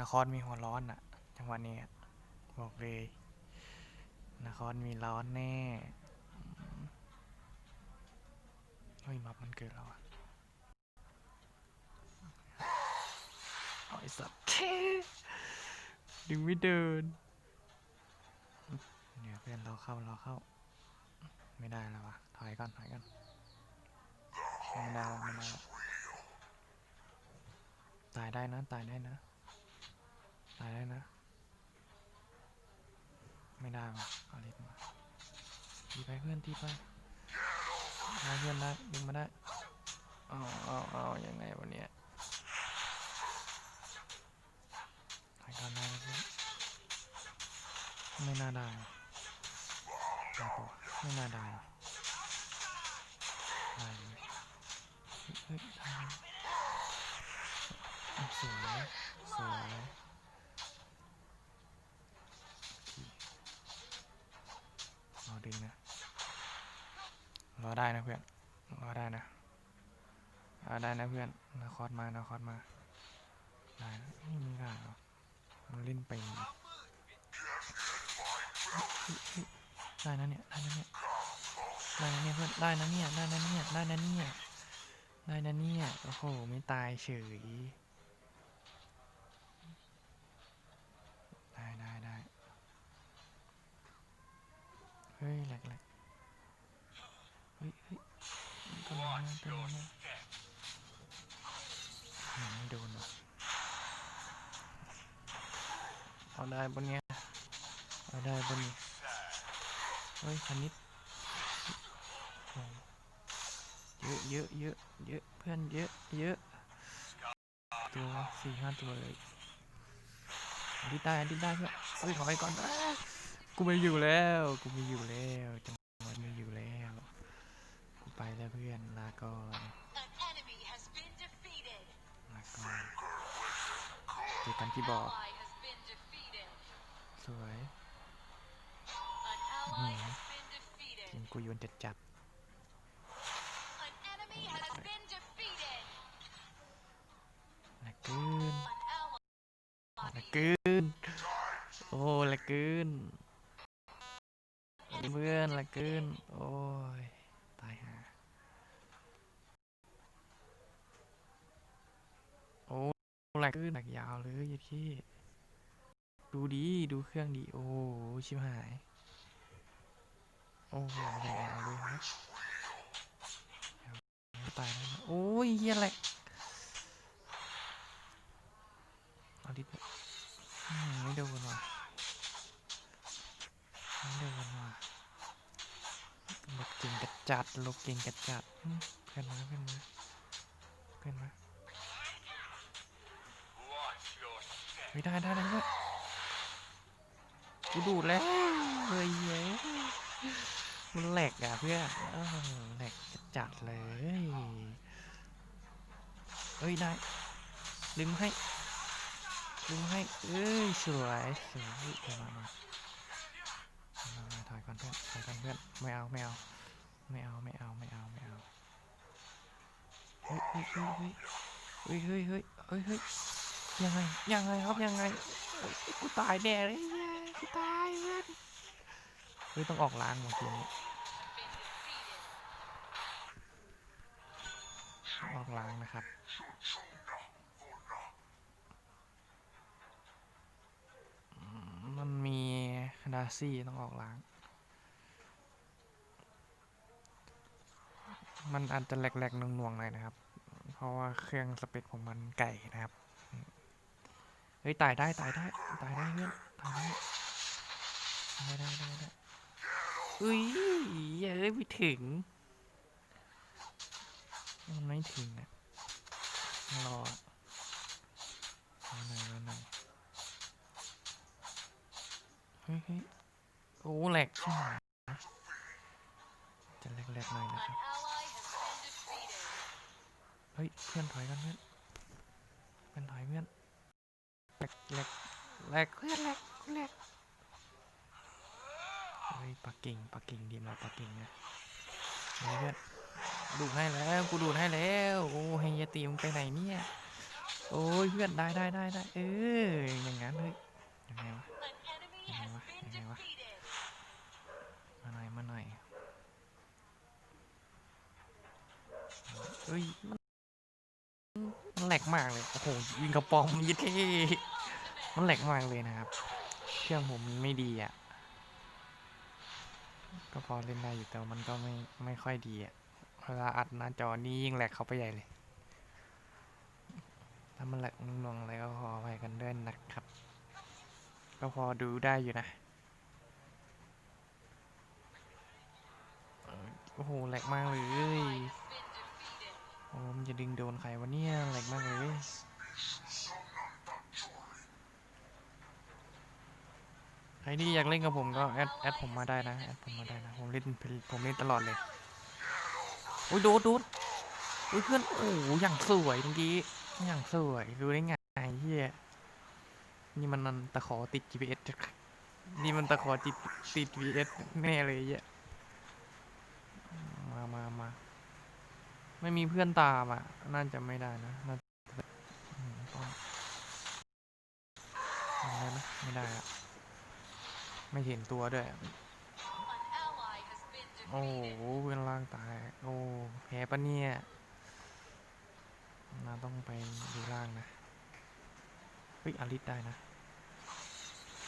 นครมีหัวร้อนอะจังหวะนี้บอกเลยนครมีร้อนแน่เฮ้ยมับมันเกิดแล้วอะเอไอ้สัตว์ดึงไม่เดินเนี่ยเพื่อนเราเข้าเราเข้า ไม่ได้แล้ววะถอยก่อนถอยก่อนไม่ได้แล้วไม่ได้แล้วตายได้นะ ตายได้นะ ตายได้นะ ไม่ได้ว่ะเอาเลิฟมาตีไปเพื่อนตีไปได้เพื่อนได้ดึงมาได้เอาเอาเอายังไงวันเนี้ยถอยก่อนได้นะเพื่อนไม่น่าได้ได้ปะไม่น่าได้ได้เฮ้ยได้สวยสวย อได้นะเพื่อนรอได้นะรอได้นะเพื่อนนาคอสมานาคอสมาได้นะนี่มึงได้เหรอมันเล่นไปได้นะเนี่ยได้นะเนี่ยได้นะเนี่ยเพื่อนได้นะเนี่ยได้นะเนี่ยได้นะเนี่ยได้นะเนี่ยโอ้โหไม่ตายเฉยได้ได้ได้เฮ้ยแหลกแหลก เฮ้ยเฮ้ยต้นไม้ต้นไม้หไม่โดนว่ะเอาได้บนเนี้ยเอาได้บนนี้เฮ้ยคณิตโอ้เยอะเยอะเยอะเยอะเพื่อนเยอะเยอะตัวสี่ห้าตัวเลยอันนี้ได้อันนี้ได้เพื่อนเฮ้ยถอยก่อนนะกูไม่อยู่แล้ว กูไม่อยู่แล้วจังหวะไม่อยู่ ไปแล้วเพื่อนลาก่อน An enemy has been defeated. ลาก่อนเจอกันที่บอก Ally has been defeated. สวย An ally has been ทีม defeated. กูโยนจัดจัด An enemy has been defeated. ละเกิน An ละ ally เกินโอ้ละเกินเพื่อนละเกินโอ้ยตายห่า โอ้และเกินหนักยาวเลยยี่ที่ดูดีดูเครื่องดี โอ้ชิบหาย โอ้โหแหลกเลยครับตายแล้วโอ้ยเฮียแหลกเอาดิอืมไม่โดนว่ะไม่โดนว่ะหลบเก่งกัดจัดหลบเก่งกัดจัดเพื่อนมาเพื่อนมาเพื่อนมา ไม่ได้ได้ได้เพื่อนกูดูดแล้วเฮ้ยมันแหลกอะเพื่อนแหลกจัดเลยเอ้ยได้ดึงมให้ดึงมให้เอ้ยสวยสวยมามามามาถอยก่อนเพื่อนถอยก่อนเพื่อนไม่เอาไม่เอาไม่เอาไม่เอาไม่เอาไม่เอาเฮ้ยเฮ้ยเฮ้ยเฮ้ยเฮ้ยเฮ้ยเฮ้ย ยังไง ยังไงครับยังไงเฮ้กูตายแน่เลยกูตายเพื่อนเฮ้ยต้องออกล้างหมดทีนี้ออกล้างนะครับมันมีดาซี่ต้องออกล้าง มันอาจจะแหลกๆหน่วงๆหน่อยนะครับ เพราะว่าเครื่องสเปคของมันไก่นะครับ เฮ้ยตายได้ตายได้ตายได้เพื่อนตายได้ได้ได้ได้ได้อุ้ยเย้ยไม่ถึงมันไม่ถึงอะรอรอหน่อยรอหนเฮ้ยเฮ้ยโอ้แหลกใช่ไหมจะแหลกๆหน่อยนะครับเฮ้ยเพื่อนถอยกันเพื่อนเพื่อนถอยเพื่อน แหลกแหลกแหลกเพื่อนแหลกแหลกเฮ้ยปักกิ่งปักกิ่งดีมาปักกิ่งนะเฮ้ยเพื่อนดูดให้แล้วกูดูดให้แล้วโอ้เฮียตีมึงไปไหนเนี่ยโอ้ยเพื่อนได้ได้ได้ได้เอออย่างงั้นเฮ้ยยังไงวะ An enemy Này has quá, been này quá. defeated. มาหน่อยมาหน่อยเฮ้ยมันมัน แหลกมากเลย โอ้โห ยิงกระป๋องยิดเท่มันแหลกมากเลยนะครับ เครื่องผมมันไม่ดีอะ ก็พอเล่นได้อยู่แต่มันก็ไม่ไม่ค่อยดีอะ เวลาอัดหน้าจอนี่ยิ่งแหลกเข้าไปใหญ่เลย ถ้ามันแหลกหน่งๆอะไรก็ขอไปกันด้วยนะครับ ก็พอดูได้อยู่นะโอ้โหแหลกมากเลย โอ้มันจะดึงโดนใครวะเนี่ยแหลกมากเลยใครที่อยากเล่นกับผมก็แอดแอดผมมาได้นะแอดผมมาได้นะผมเล่นผมเล่นตลอดเลยอุ้ยโดดโดดอุ้ยเพื่อนโอ้โหอย่างสวยเมื่อกี้อย่างสวยรู้ได้ไงเฮียนี่มันตะขอติด GPS นี่มันตะขอติดติด GPS แน่เลยเฮียมามามา ไม่มีเพื่อนตามอะ น่าจะไม่ได้นะน่าอืมต้องทำได้ไหมไม่ได้อะไม่เห็นตัวด้วย โอ้โหเพื่อนล่างตาย โอ้แพ้ปะเนี่ยเราต้องไปดูล่างนะเฮ้ยอาริสได้นะ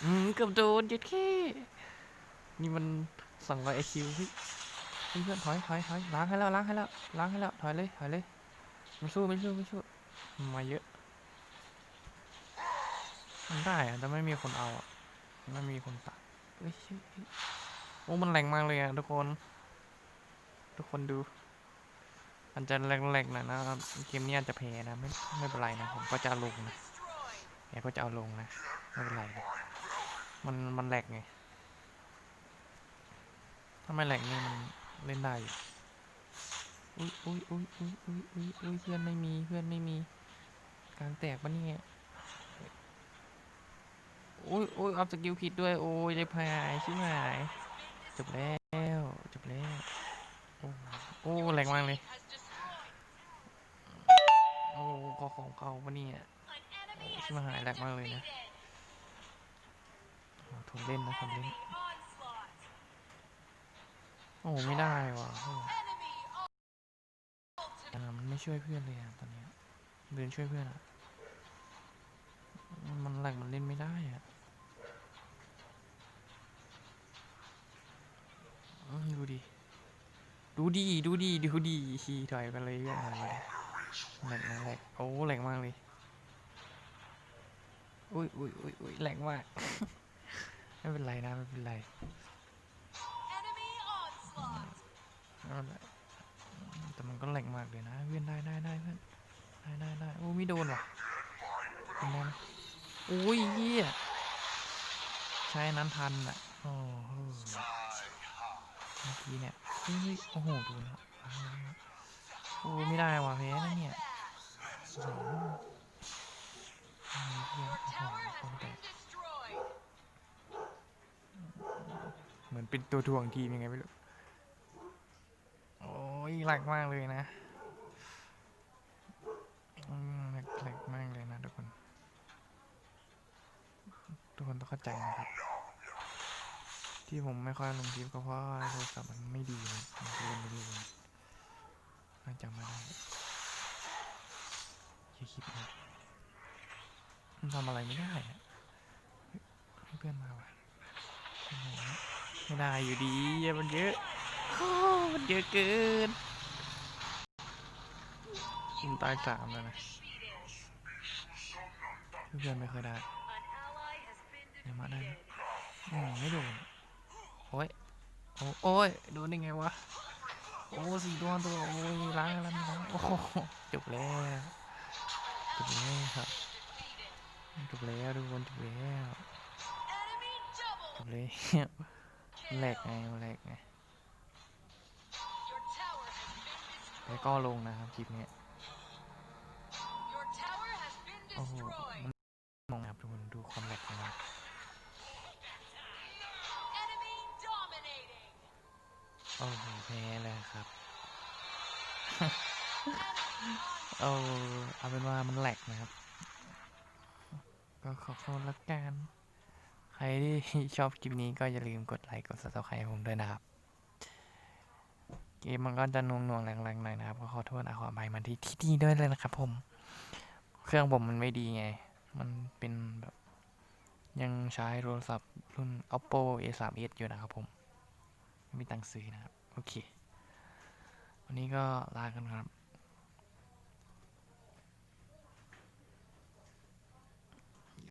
อืมเกือบโดนเจ็ดแค่นี่มันสองร้อยไอคิวเฮ้ย เพื่อนถอยถอยถอยล้างให้แล้วล้างให้แล้วล้างให้แล้วถอยเลยถอยเลยไม่สู้ไม่สู้ไม่สู้มาเยอะ มันได้อะแต่ไม่มีคนเอาอะไม่มีคนตัดโอ้มันแรงมากเลยอะทุกคน ทุกคนดูมันจะแรงๆหน่อยนะเกมนี้อาจจะแพ้นะไม่ไม่เป็นไรนะผมก็จะลงนะแกก็จะเอาลงนะไม่เป็นไรนะมันมันแหลกไงถ้าไม่แหลกนี่มัน เล่นได้อุ้ยอุ้ยอุ้ยอุ้ยอุ้ยอุ้ยอุ้ยเพื่อนไม่มีเพื่อนไม่มีกลางแตกปะเนี่ยอุ้ยอุ้ยเอาสกิลผิดด้วย โอ้ยได้พายชิบหายจบแล้วจบแล้วโอ้โอ้แหลกมากเลยโอ้ขอของเขาปะเนี่ยชิบหายแหลกมากเลยนะทนเล่นนะทนเล่น โอ้ไม่ได้ว่ะมันไม่ช่วยเพื่อนเลยอะตอนเนี้ยเดินช่วยเพื่อนอะมันแหลกมันเล่นไม่ได้อะดูดิ ดูดีดูดีดูดีขี่ถอยไปเลยเพื่อนถอยไปเลยแหลกแหลกโอ้แหลกมากเลยอุ้ยอุ้ยอุ้ยอุ้ยแหลกมาก ไม่เป็นไรนะ ไม่เป็นไร เป็นไรแต่มันก็แหลกมากเลยนะเพื่อนได้ได้ได้เพื่อนได้ได้ได้โอ้ไม่โดนว่ะเป็นไงนะอุ้ยเฮียใช้นั้นทันอะโอ้โหเมื่อกี้เนี่ยเฮ้ยโอ้โหดูนะโอ้ไม่ได้ว่ะแพ้นะเนี่ยโอ้โหเหี้ยโอ้โห tower โอ้ has แต่ been destroyed. เหมือนเป็นตัวถ่วงทีมยังไงไม่รู้ หลกมากเลยนะแหลกแหลกมากเลยนะทุกคน ทุกคนต้องเข้าใจนะครับ ที่ผมไม่ค่อยลงคลิปก็เพราะโทรศัพท์มันไม่ดีนะมันเล่นไม่ดีนะน่าจะมาได้อย่าคลิปนะมันทำอะไรไม่ได้อะเพื่อนมาว่ะเพื่อนมาไม่ได้อยู่ดีอะมันเยอะ มันเยอะเกิน ผมตายสามแล้วนะเพื่อนไม่เคยได้เดี๋ยวมาได้อืมไม่โดนโอ้ยโอ้โอยโดนได้ไงวะโอ้สี่ตัวตัวโอ้ยล้างแล้วล้างโอ้จบแล้วจบแล้วครับจบแล้วทุกคนจบแล้วจบแล้วแหลกไงแหลกไงแล้วก็ลงนะครับคลิปนี้ อ้โหมองครับทุกคนดูความแหลกของมันโอ้โหแพ้เลยครับ เออเอาเป็นว่ามันแหลกนะครับ ก็ขอโทษละกัน ใครที่ชอบคลิปนี้ก็อย่าลืมกดไลค์กด subscribe ให้ผมด้วยนะครับ เกมมันก็จะนวงนวงๆแรงๆหน่อยนะครับ ก็ขอโทษนะขออภัยมาที่ที่นี่ด้วยเลยนะครับผม เครื่องผมมันไม่ดีไง มันเป็นแบบยังใช้โทรศัพท์รุ่น oppo a 3 s อยู่นะครับผมไม่มีตังค์ซื้อนะครับ โอเค วันนี้ก็ลากันครับ